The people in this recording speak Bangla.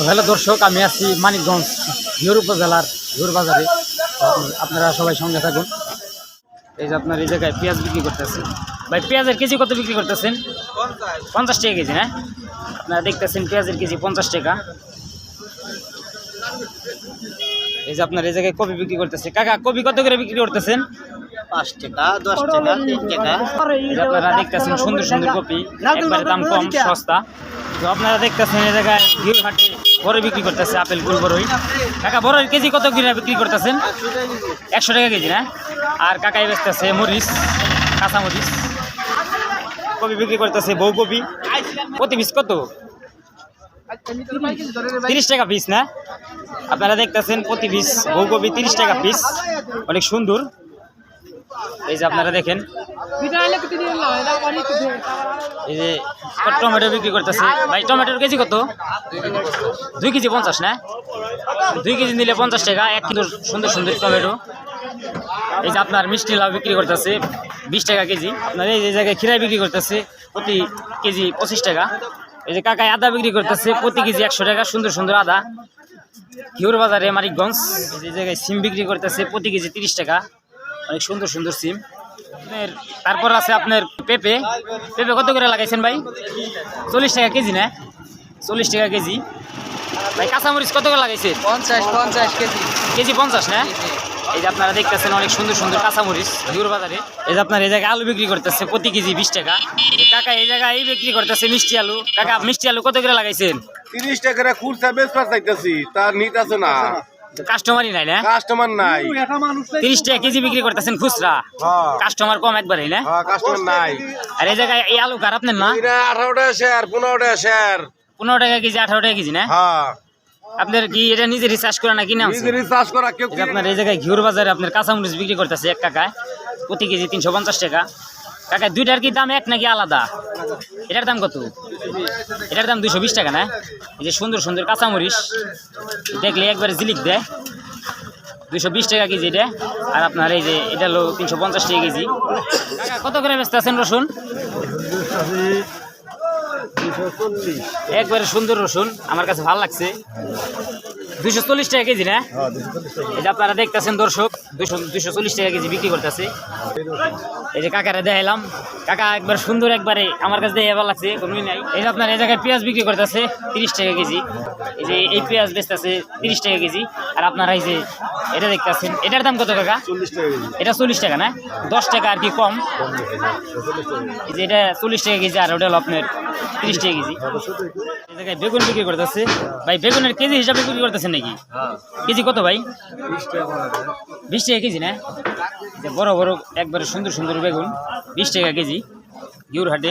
তো হ্যালো দর্শক আমি আছি মানিকগঞ্জ ঘিওর উপজেলার ঘিওর বাজারে। আপনারা সবাই সঙ্গে থাকুন। এই যে আপনার এই জায়গায় পেঁয়াজ বিক্রি করতেছেন। ভাই পেঁয়াজের কেজি কত বিক্রি করতেছেন? পঞ্চাশ টাকা কেজি না? আপনারা দেখতেছেন পেঁয়াজের কেজি পঞ্চাশ টাকা। এই যে আপনার এই জায়গায় কপি বিক্রি করতেছে। কাকা কপি কত করে বিক্রি করতেছেন? পাঁচ টাকা দশ টাকা তিন টাকা। আপনারা দেখতেছেন সুন্দর সুন্দর কপি। একবারে দাম কম সস্তা। তো আপনারা দেখতেছেন এই জায়গায় হাটে বড় বিক্রি করতেছে, আপেল গুল বড়ই। কাকা বড়ের কেজি কত করে বিক্রি করতেছেন? একশো টাকা কেজি, না? আর কাকাই বেচতেছে মরিচ কাঁচা মরিচ কপি বিক্রি করতেছে বউ কপি প্রতি পিস কত? তিরিশ টাকা পিস, না? আপনারা দেখতেছেন প্রতি পিস বউ বউকপি তিরিশ টাকা পিস। অনেক সুন্দর। এই যে আপনারা দেখেন। এই যে টমেটো বিক্রি করতেছে। ভাই, টমেটোর কেজি কত? দুই কেজি পঞ্চাশ, না? দুই কেজি নিলে পঞ্চাশ টাকা, এক কিলো সুন্দর সুন্দর টমেটো। এই যে আপনার মিষ্টি লাউ বিক্রি করতেছে, বিশ টাকা কেজি। আপনার এই যে জায়গায় খিরাই বিক্রি করতেছে, প্রতি কেজি পঁচিশ টাকা। এই যে কাকায় আদা বিক্রি করতেছে, প্রতি কেজি একশো টাকা, সুন্দর সুন্দর আদা। ঘিউর বাজারে মানিকগঞ্জ, এই যে জায়গায় সিম বিক্রি করতেছে, প্রতি কেজি তিরিশ টাকা। অনেক সুন্দর সুন্দর সিম। আপনার তারপর আছে আপনার পেঁপে। পেঁপে কত করে লাগাইছেন ভাই? চল্লিশ টাকা কেজি না? চল্লিশ টাকা কেজি। ভাই কাঁচামরিচ কত করে লাগাইছে? পঞ্চাশ পঞ্চাশ কেজি। কেজি পঞ্চাশ না? এই যে আপনারা দেখতেছেন অনেক সুন্দর সুন্দর কাঁচামরিচ ঘিউর বাজারে। এই যে আপনার এই জায়গায় আলু বিক্রি করতেছে প্রতি কেজি বিশ টাকা। কাকা এই জায়গায় এই বিক্রি করতেছে মিষ্টি আলু। কাকা মিষ্টি আলু কত করে লাগাইছেন? তিরিশ টাকা খুরসা বেশ পাস চাইতেছি তার নিত আছে না। কাস্টমারই নাই না? কাস্টমার নাই। তিরিশ টাকা কেজি বিক্রি করতেছেন খুচরা। হ্যাঁ। কাস্টমার কম একবারই না? হ্যাঁ কাস্টমার নাই। আর এই জায়গায় এই আলু না আঠারো টাকা শেয়ার পনেরো টাকা শেয়ার। পনেরো টাকা কেজি আঠারো টাকা কেজি না? হ্যাঁ। আপনার কি এটা নিজে রিসার্চ করে না কিনে করা কেউ আপনার এই জায়গায় ঘিউর বাজারে আপনার কাঁচামরিচ বিক্রি করতেছে এক কাকায়। প্রতি কেজি তিনশো পঞ্চাশ টাকা। কাকায় দুইটার কি দাম এক নাকি আলাদা? এটার দাম কত? এটার দাম দুইশো বিশ টাকা না? এই যে সুন্দর সুন্দর কাঁচামরিচ, দেখলে একবারে জিলিক দেয় দুইশো বিশ টাকা কেজি এটা। আর আপনার এই যে, এটা হলো তিনশো পঞ্চাশ টাকা কেজি। কাকা, কত করে ব্যস্ত আছেন রসুন? একবারে সুন্দর রসুন, আমার কাছে ভালো লাগছে। দুইশো চল্লিশ টাকা কেজি না? এই যে আপনারা দেখতেছেন দর্শক দুইশো দুইশো চল্লিশ টাকা কেজি বিক্রি করতেছে। এই যে কাকারে দেখাইলাম কাকা একবার সুন্দর একবারে আমার কাছে দেখে ভালো লাগছে কোনো নাই। এই যে আপনার এই জায়গায় পেঁয়াজ বিক্রি করতেছে তিরিশ টাকা কেজি। এই যে এই পেঁয়াজ বেচতেছে তিরিশ টাকা কেজি। আর আপনারা এই যে এটা দেখতেছেন এটার দাম কত কাকা? চল্লিশ টাকা এটা চল্লিশ টাকা না? দশ টাকা আর কি কম। এই যে এটা চল্লিশ টাকা কেজি আর ওটা আপনার তিরিশ টাকা কেজি। এই জায়গায় বেগুন বিক্রি করতেছে। ভাই, বেগুনের কেজি হিসাবে বিক্রি করতেছেন নাকি? কেজি কত ভাই? বিশ টাকা কেজি না? বড় বড়, একবারে সুন্দর সুন্দর বেগুন, বিশ টাকা কেজি, গিউর হাটে।